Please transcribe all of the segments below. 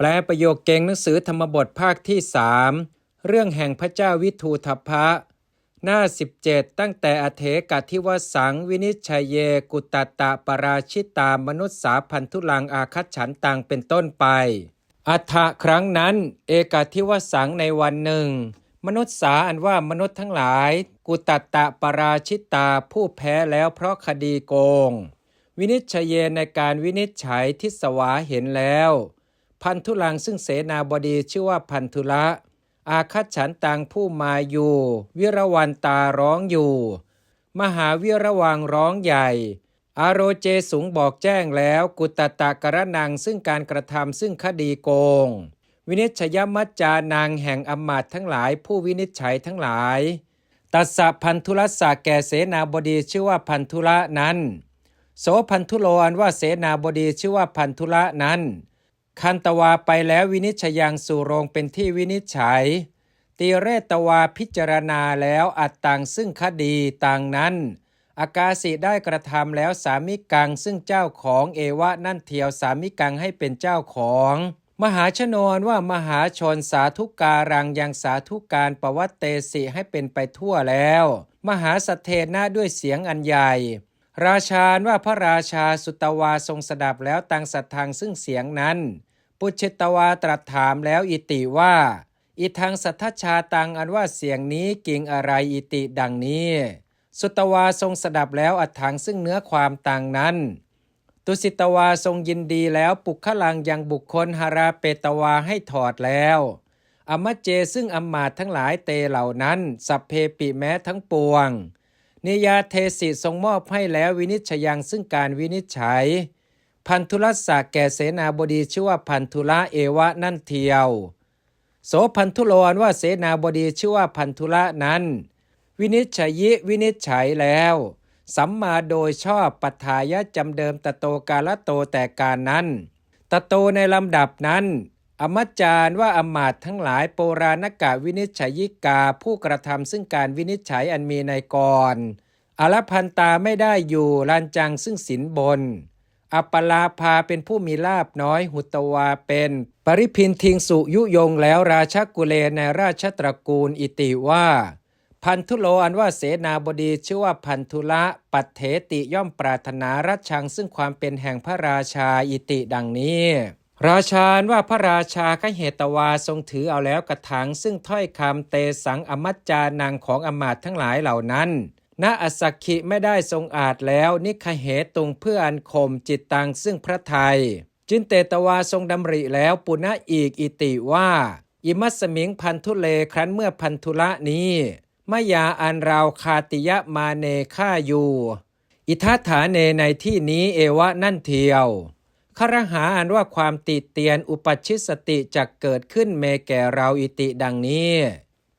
แปลประโยคเก่งหนังสือธรรมบทภาคที่สามเรื่องแห่งพระเจ้าวิทูทพะ หน้า 17 ตั้งแต่อเถกทิวสังวินิชัยเยกุตตตะปราชิตามนุษสาพันธุลังอาคัจฉันตังเป็นต้นไป อัฐะครั้งนั้น เอกทิวสังในวันหนึ่ง มนุษย์สาอันว่ามนุษย์ทั้งหลาย กุตตตะปราชิตาผู้แพ้แล้วเพราะคดีโกง วินิจฉัยเยในการวินิจฉัยทิสวาเห็นแล้ว พันธุลังซึ่งเสนาบดีชื่อว่าพันธุละ อาคัตฉันตังผู้มาอยู่ วิรวันตาร้องอยู่ มหาวิรวังร้องใหญ่ อารโรเจสูงบอกแจ้งแล้ว กุตตะกระนังซึ่งการกระทำซึ่งคดีโกง วินิจฉยมัจจานางแห่งอมาตย์ทั้งหลายผู้วินิจฉัยทั้งหลายตัสสะพันธุลสะแก่เสนาบดีชื่อว่าพันธุละนั้น โสพันธุโลอันว่าเสนาบดีชื่อว่าพันธุละนั้น คันตวาไปแล้ววินิจฉยังสู่โรงเป็นที่วินิจฉัย ตีเรตวาพิจารณาแล้วอัดตังซึ่งคดีต่างนั้น อากาสิได้กระทำแล้วสามิกังซึ่งเจ้าของเอวะนั่นเทียวสามิกังให้เป็นเจ้าของ มหาชนวนว่ามหาชนสาธุการังยังสาธุการประวัตเตสิให้เป็นไปทั่วแล้ว มหาสเทนาด้วยเสียงอันใหญ่ราชาว่าพระราชาสุตวาทรงสดับแล้วตังสัทธังซึ่งเสียงนั้น ปุจจิตวาตรัสถามแล้วอิติว่า อิทังสัทธชาตังอันว่าเสียงนี้กิ่งอะไรอิติดังนี้ สุตวาทรงสดับแล้วอัดถังซึ่งเนื้อความต่างนั้น ตุสิตวาทรงยินดีแล้วปุคลังยังบุคคลหาราเปตวาให้ถอดแล้วอมเจซึ่งอำมาตทั้งหลายเตเหล่านั้น สัพเพปิแม้ทั้งปวง นิยาเทสิทรงมอบให้แล้ววินิจฉยังซึ่งการวินิจฉัย พันธุลสะแก่เสนาบดีชื่อว่าพันธุละเอวะนั่นเทียว โสพันธุโลนว่าเสนาบดีชื่อว่าพันธุละนั้น วินิจฉัยวินิจฉัยแล้วสัมมาโดยชอบปัฏฐายะจำเดิมตโตกาลโตแต่การนั้น ตโตในลำดับนั้น อมจารย์ว่าอมาตทั้งหลายโปราณกะวินิจฉัยิกาผู้กระทำซึ่งการวินิจฉัยอันมีในกรอนอรพันตาไม่ได้อยู่ลานจังซึ่งสินบน อัปลาภาเป็นผู้มีลาบน้อย หุตวาเป็น ปริพินทิงสุยุยงแล้วราชกุเลในราชตระกูลอิติว่า พันธุโลอันว่าเสนาบดีชื่อว่าพันธุละปัตเถติย่อมปรารถนารัชชังซึ่งความเป็นแห่งพระราชาอิติดังนี้ราชาว่าพระราชาขเหตวาทรงถือเอาแล้วกระถังซึ่งถ้อยคำเตสังอมัจจานังของอมาตทั้งหลายเหล่านั้น ณอสักขิไม่ได้ทรงอาจแล้ว นิคเหตุงเพื่ออันข่มจิตตังซึ่งพระไทย จินเตตวาทรงดำริแล้วปุณะอีกอิติว่า อิมัสมิงพันธุเลครั้นเมื่อพันธุละนี้มายาอันเราคาติยะมาเนฆ่าอยู่ อิทัฐาเนในที่นี้เอวะนั่นเทียวครหาอันว่าความติเตียนอุปชิสติจะเกิดขึ้นเมแก่เราอิติดังนี้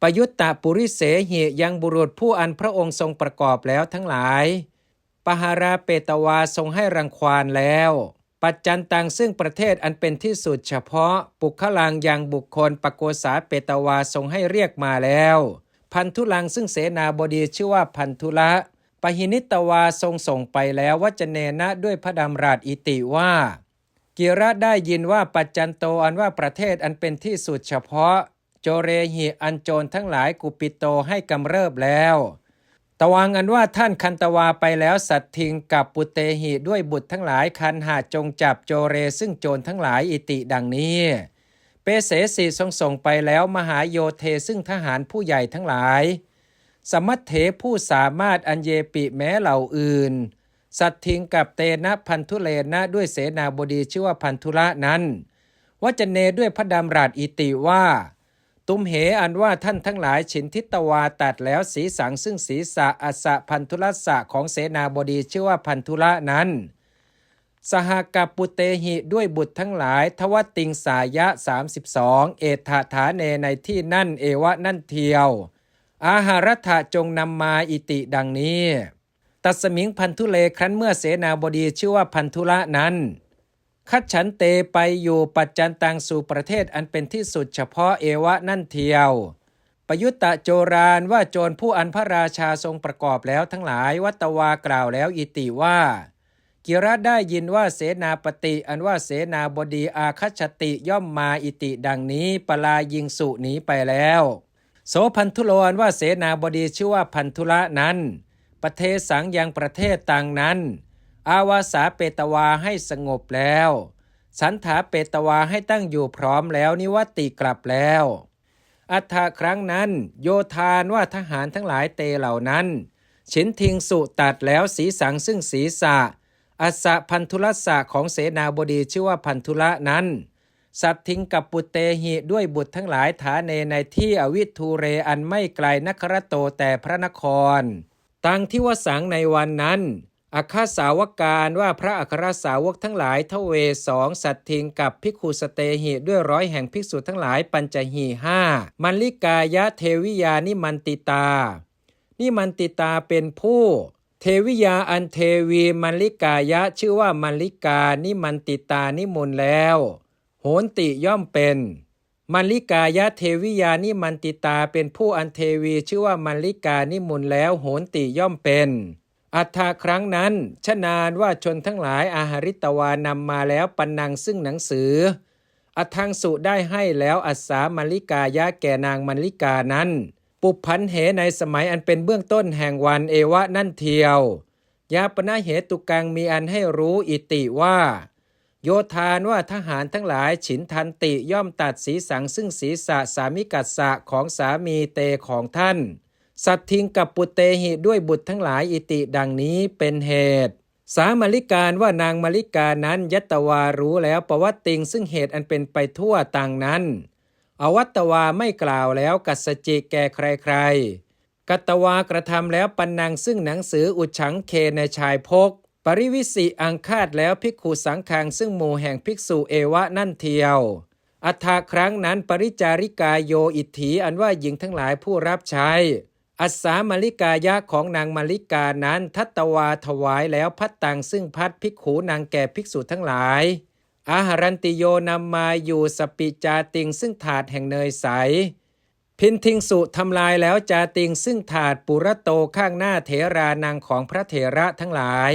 ประยุตตะปุริเสหิยังบุรุษผู้อันพระองค์ทรงประกอบแล้วทั้งหลาย ปหาราเปตวาทรงให้รังควานแล้ว ปัจจันตังซึ่งประเทศอันเป็นที่สุดเฉพาะ ปุคลังยังบุคคลปโกษาเปตวาทรงให้เรียกมาแล้ว พันธุลังซึ่งเสนาบดีชื่อว่าพันธุละปหินิตวาทรงส่งไปแล้ววัจเนนะด้วยพระดำรัสอิติว่ากิระได้ยินว่าปัจจันโตอันว่าประเทศอันเป็นที่สุดเฉพาะ เรหิอันโจรทั้งหลายกุปิโตให้กำเริบแล้ว ตวังอันว่าท่านคันตวาไปแล้วสัตทิงกับปุเตหิด้วยบุตรทั้งหลายคันหาจงจับโจเรซึ่งโจรทั้งหลายอิติดังนี้ เปเสสีทรงส่งไปแล้วมหาโยเทซึ่งทหารผู้ใหญ่ทั้งหลาย สมัตเถผู้สามารถอันเยปิแม้เหล่าอื่น สัตทิงกับเตนะพันธุเลนะด้วยเสนาบดีชื่อว่าพันธุละนั้นวจเนด้วยพระดำรัสอิติว่า ตุมเหอันว่าท่านทั้งหลายฉินทิตวาตัดแล้วสีสังซึ่งศีสะอัสะพันธุลสะของเสนาบดีชื่อว่าพันธุละนั้น สหกับปุเตหิด้วยบุตรทั้งหลาย ทวติงสายะ 32 เอถาฐาเนในที่นั่นเอวะนั่นเทียว อาหารัฐะจงนำมาอิติดังนี้ ตัสมิงพันธุเลครั้นเมื่อเสนาบดีชื่อว่าพันธุละนั้น คัดฉันเตไปอยู่ปัจจันตังสู่ประเทศอันเป็นที่สุดเฉพาะเอวะนั่นเทียว ประยุตตะโจรานว่าโจรผู้อันพระราชาทรงประกอบแล้วทั้งหลายวัตวากล่าวแล้วอิติว่า กิระได้ยินว่าเสนาปฏิอันว่าเสนาบดีอาคัชติย่อมมาอิติดังนี้ปลายิงสุหนีไปแล้ว โสพันธุโลนว่าเสนาบดีชื่อว่าพันธุละนั้นประเทศสังยังประเทศต่างนั้น อาวาสาเปตวาให้สงบแล้ว สันถาเปตวาให้ตั้งอยู่พร้อมแล้วนิวัติกลับแล้ว อัฏฐครั้งนั้นโยธานว่าทหารทั้งหลายเตเหล่านั้นฉินทิงสุตัดแล้วสีสังซึ่งศีรษะอัสะพันธุลสะของเสนาบดีชื่อว่าพันธุละนั้น สัตทิงกับปุตเตหิด้วยบุตรทั้งหลายฐานเนในที่อวิทูเรอันไม่ไกลนครโตแต่พระนคร ตังที่ว่าสังในวันนั้น อัคาสาวการว่าพระอัครสาวกทั้งหลายทเวสองสัตทิงกับภิกขุสเตหิด้วยร้อยแห่งภิกษุทั้งหลายปัญจหีห้ามันลิกายะเทวิยานิมันติตา นิมันติตาเป็นผู้ เทวิยาอันเทวีมันลิกายะชื่อว่ามันลิกานิมันติตานิมนแล้ว โหนติย่อมเป็นมันลิกายะเทวิยานิมันติตาเป็นผู้อันเทวีชื่อว่ามันลิกานิมนแล้วโหนติย่อมเป็น อัฏฐาครั้งนั้น ชนานว่าชนทั้งหลายอาหาริตวานำมาแล้วปันนังซึ่งหนังสือ อัทังสุได้ให้แล้วอัสามัลิกายะแก่นางมัลิกานั้น ปุพันเหในสมัยอันเป็นเบื้องต้นแห่งวันเอวะนั่นเทียวยาปนาเหตุกังมีอันให้รู้อิติว่า โยธานว่าทหารทั้งหลายฉินทันติย่อมตัดสีสังซึ่งศีรษะสามิกัสสะของสามีเตของท่าน สัตทิงกับปุเตหิด้วยบุตรทั้งหลายอิติดังนี้เป็นเหตุ สามาริการว่านางมาริกานั้นยัตตวารู้แล้วประวัติติงซึ่งเหตุอันเป็นไปทั่วต่างนั้น อวัตตวาไม่กล่าวแล้วกัสจิแก่ใครๆ กัตตวากระทำแล้วปันนังซึ่งหนังสืออุชังเคในชายพก ปริวิสิอังคาดแล้วภิกขุสังคังซึ่งหมู่แห่งภิกษุเอวะนั่นเทียวอัฏฐาครั้งนั้นปริจาริกาโยอิทถีอันว่าหญิงทั้งหลายผู้รับใช้ อัสสามาลิกายะของนางมาลิกานั้นทัตตวาถวายแล้วพัดตังซึ่งพัดภิกขูนางแก่ภิกษุทั้งหลาย อาหารันติโยนำมาอยู่สปิจาติงซึ่งถาดแห่งเนยใส พินทิงสุทำลายแล้วจาติงซึ่งถาดปุระโตข้างหน้าเถรานางของพระเถระทั้งหลาย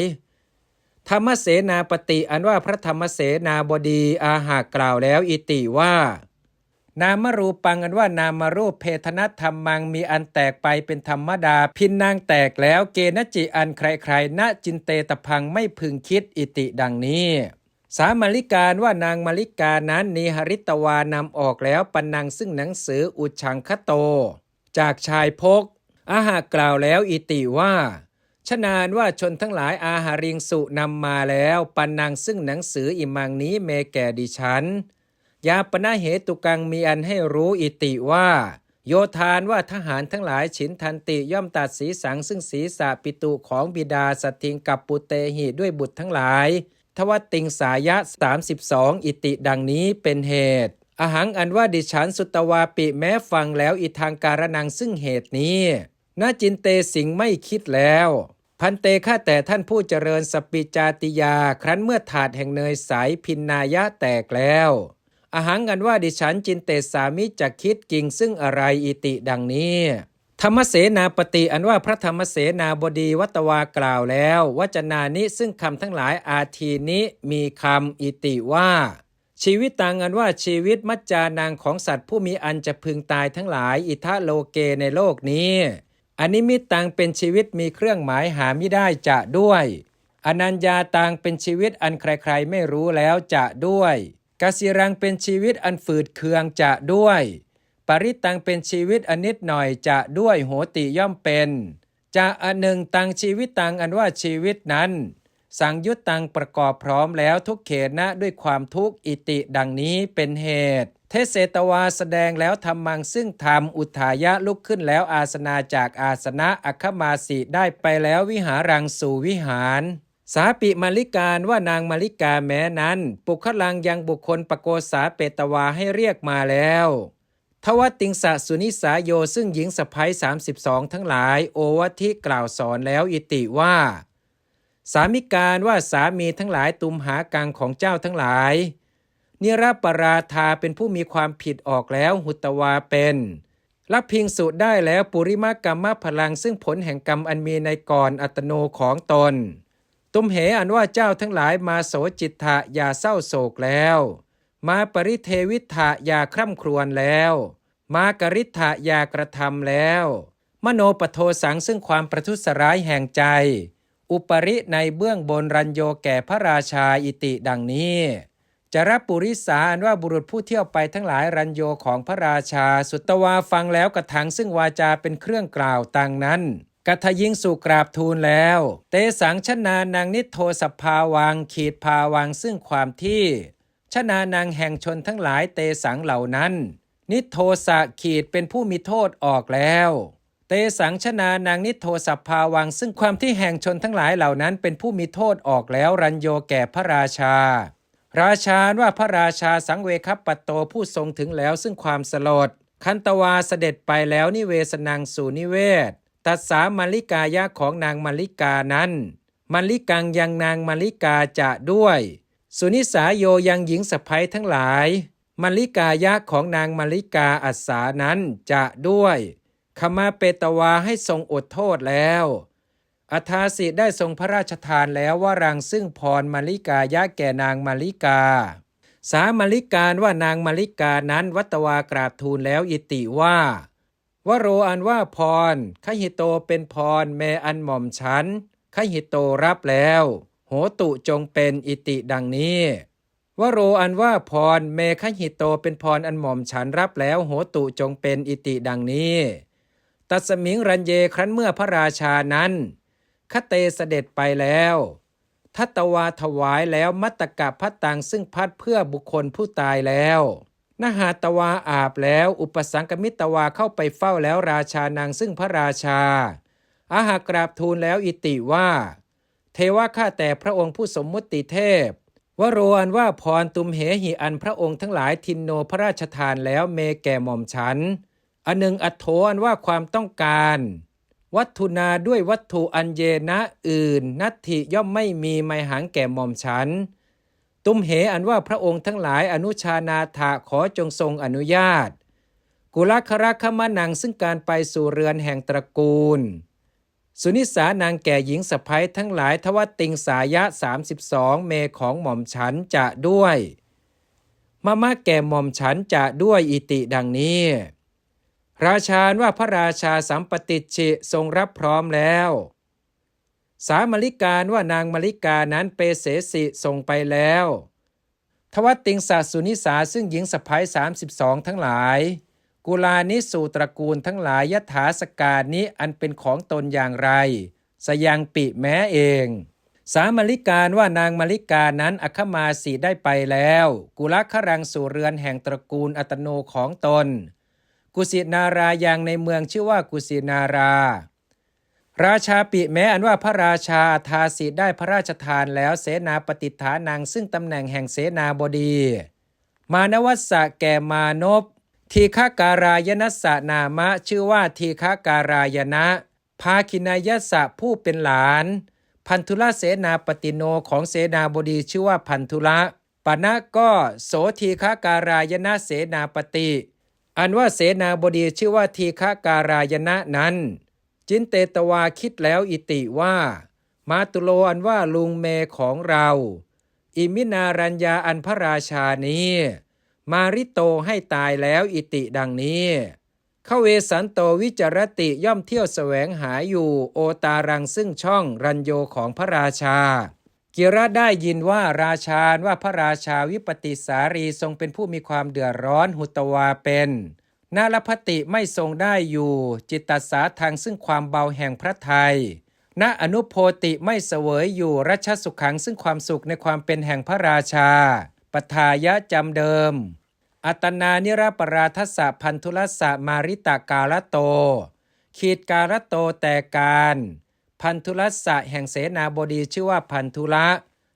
ธรรมเสนาปฏิอันว่าพระธรรมเสนาบดีอาหากกล่าวแล้วอิติว่า นามรูปังอันว่านามรูปเพทนธรรมังมีอันแตกไปเป็นธรรมดา พินนางแตกแล้วเกณจิอันใครๆณจินเตตพังไม่พึงคิดอิติดังนี้สามาริการว่านางมาริกานั้นนิหริตวานำออกแล้วปันนังซึ่งหนังสืออุชังคโต จากชายพก อาหากล่าวแล้วอิติว่าชนานว่าชนทั้งหลายอาหาริงสุนำมาแล้ว ปันนังซึ่งหนังสืออิมังนี้เมแก่ดิฉัน ยาปนาเหตุกังมีอันให้รู้อิติว่า โยธานว่าทหารทั้งหลายฉินทันติย่อมตัดสีสังซึ่งศีรษะปิตุของบิดาสติงกับปุเตหิด้วยบุตรทั้งหลาย ทวติงสายะ 32 อิติดังนี้เป็นเหตุอาหังอันว่าดิฉันสุตวาปิแม้ฟังแล้วอิทางการนังซึ่งเหตุนี้นาจินเตสิงไม่คิดแล้ว พันเตข้าแต่ท่านผู้เจริญสปิจาติยา ครั้นเมื่อถาดแห่งเนยใสพินนายะแตกแล้ว อาหังกันว่าดิฉันจินเตสามิจะคิดจริงซึ่งอะไรอิติดังนี้ธรรมเสนาปฏิอันว่าพระธรรมเสนาบดีวัตวากล่าวแล้ววจนานิซึ่งคำทั้งหลายอาทีนี้มีคำอิติว่า ชีวิตตังอันว่าชีวิตมัจจานางของสัตว์ผู้มีอันจะพึงตายทั้งหลาย อิทะโลเกในโลกนี้อันิมิตตังเป็นชีวิตมีเครื่องหมายหาไม่ได้จะด้วย อนัญญาตังเป็นชีวิตอันใครๆไม่รู้แล้วจะด้วย กสิรังเป็นชีวิตอันฝืดเคืองจะด้วย ปริตังเป็นชีวิตอันนิดหน่อยจะด้วยโหติย่อมเป็นจะอันหนึ่งตังชีวิตตังอันว่าชีวิตนั้น สังยุตตังประกอบพร้อมแล้วทุกเขตนะด้วยความทุกข์อิติดังนี้เป็นเหตุ เทเสตวาแสดงแล้วทำมังซึ่งทำอุทายะลุกขึ้นแล้วอาสนาจากอาสนะอัคคมาสิได้ไปแล้ววิหารังสู่วิหาร สาปิมาลิการว่านางมาลิกาแม้นั้น ปุคลังยังบุคคลปโกษาเปตวาให้เรียกมาแล้วทวติงสะสุนิสาโยซึ่งหญิงสะพ้ย32 ทั้งหลาย โอวัทิกล่าวสอนแล้วอิติว่า สามิการว่าสามีทั้งหลายตุมหากังของเจ้าทั้งหลาย นิรปราธาเป็นผู้มีความผิดออกแล้วหุตวาเป็นรับพิงสุได้แล้วปุริมากรรมพลังซึ่งผลแห่งกรรมอันมีในก่อนอัตโนของตน ตุมเหอันว่าเจ้าทั้งหลายมาโสจิตทะอย่าเศร้าโศกแล้ว มาปริเทวิทะอย่าคร่ำครวญแล้ว มากริทะอย่ากระทำแล้ว มโนปโทสังซึ่งความประทุษร้ายแห่งใจ อุปริในเบื้องบนรัญโยแก่พระราชาอิติดังนี้จรปุริสาอันว่าบุรุษผู้เที่ยวไปทั้งหลายรัญโยของพระราชา สุตวาฟังแล้วกระถังซึ่งวาจาเป็นเครื่องกล่าวต่างนั้น กัทยิงสู่กราบทูลแล้ว เตสังชนานางนิโทสภาวังขีดภาวังซึ่งความที่ชนานางแห่งชนทั้งหลายเตสังเหล่านั้น นิโทสะขีดเป็นผู้มีโทษออกแล้ว เตสังชนานางนิโทสภาวังซึ่งความที่แห่งชนทั้งหลายเหล่านั้นเป็นผู้มีโทษออกแล้วรัญโยแก่พระราชา ราชาว่าพระราชาสังเวคัปปโตผู้ทรงถึงแล้วซึ่งความสลด คันตวาเสด็จไปแล้วนิเวสนังสู่นิเวศ ตัดสามาริกายะของนางมาริกานั้นมาริกังยังนางมาริกาจะด้วย สุนิสาโยยังหญิงสะพ้ยทั้งหลายมาริกายะของนางมาริกาอัสสานั้นจะด้วยขมาเปตวาให้ทรงอดโทษแล้วอัธาสิได้ทรงพระราชทานแล้วว่ารังซึ่งพรมาริกายะแก่นางมาริกา สามาริการว่านางมาริกานั้นวัตวากราบทูลแล้วอิติว่า วโรอันว่าพรขหิโตเป็นพรแม่อันหม่อมฉันขหิโตรับแล้ว โหตุจงเป็นอิติดังนี้ วโรอันว่าพรเมขหิโตเป็นพรอันหม่อมฉันรับแล้ว โหตุจงเป็นอิติดังนี้ ตัสมิงรันเยครั้นเมื่อพระราชานั้นคเตเสด็จไปแล้วทัตวาถวายแล้วมัตตกะพัตตังซึ่งพัดเพื่อบุคคลผู้ตายแล้ว นหาตวาอาบแล้ว อุปสังกมิตวาเข้าไปเฝ้าแล้วราชานางซึ่งพระราชา อาหากราบทูลแล้วอิติว่า เทวะข้าแต่พระองค์ผู้สมมุติเทพวโรอันว่าพรตุมเหหิอันพระองค์ทั้งหลายทินโนพระราชทานแล้วเมแก่หม่อมฉัน อันหนึ่งอัโถอันว่าความต้องการ วัตถุนาด้วยวัตถุอันเยนะอื่น นัตถิย่อมไม่มีไมหังแก่หม่อมฉัน ตุ้มเหอันว่าพระองค์ทั้งหลายอนุชานาถะขอจงทรงอนุญาต กุลคระขมานังซึ่งการไปสู่เรือนแห่งตระกูล สุนิสานางแก่หญิงสะพ้ยทั้งหลายทวติงสายะ 32 เมของหม่อมฉันจะด้วยมามะแก่หม่อมฉันจะด้วยอิติดังนี้ ราชาว่าพระราชาสัมปติชิทรงรับพร้อมแล้ว สามริการว่านางมริกานั้นเปเสสิส่งไปแล้ว ทวัตติงสาสุนิสาซึ่งหญิงสะพ้าย32 ทั้งหลาย กุลานิสู่ตระกูลทั้งหลายยถาสการนี้อันเป็นของตนอย่างไร สยังปิแม้เอง สามริการว่านางมริกานั้นอคมาสีได้ไปแล้ว กุลครังสู่เรือนแห่งตระกูลอัตโนของตน กุสินารายังในเมืองชื่อว่ากุสินารา ราชาปิแม้อันว่าพระราชาทาสิได้พระราชทานแล้วเสนาปฏิฐานังซึ่งตำแหน่งแห่งเสนาบดี มานวัสสะแก่มานพทีฆาการายนัสสะนามะชื่อว่าทีฆาการายนะภาคินายสะผู้เป็นหลาน พันธุละเสนาปฏิโนของเสนาบดีชื่อว่าพันธุละปณะก็โสทีฆาการายนะเสนาปฏิอันว่าเสนาบดีชื่อว่าทีฆาการายนะนั้น จินเตตวาคิดแล้วอิติว่า มาตุโลอันว่าลุงเมของเรา อิมินารัญญาอันพระราชานี้ มาริโตให้ตายแล้วอิติดังนี้เขเวสันโตวิจารติย่อมเที่ยวแสวงหาอยู่โอตารังซึ่งช่องรัญโยของพระราชาเกียระได้ยินว่าราชาว่าพระราชาวิปติสารีทรงเป็นผู้มีความเดือดร้อนหุตวาเป็น นาลพติไม่ทรงได้อยู่ จิตตสาทางซึ่งความเบาแห่งพระไทยณอนุโพติไม่เสวยอยู่รัชสุขังซึ่งความสุขในความเป็นแห่งพระราชา ปทายะจำเดิม อัตนานิรปราทสะพันธุลสะมาริตากาลโต ขีดกาลโตแต่การ พันธุลสะแห่งเสนาบดีชื่อว่าพันธุละ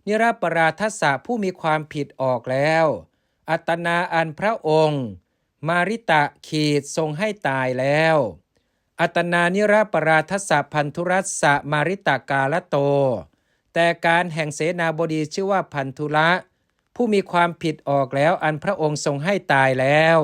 นิรปราทสะผู้มีความผิดออกแล้ว อัตนาอันพระองค์ มาริตะขีดทรงให้ตายแล้ว อัตนานิรปราทสะพันธุรัสสะมาริตากาลโต แต่การแห่งเสนาบดีชื่อว่าพันธุระ ผู้มีความผิดออกแล้วอันพระองค์ทรงให้ตายแล้ว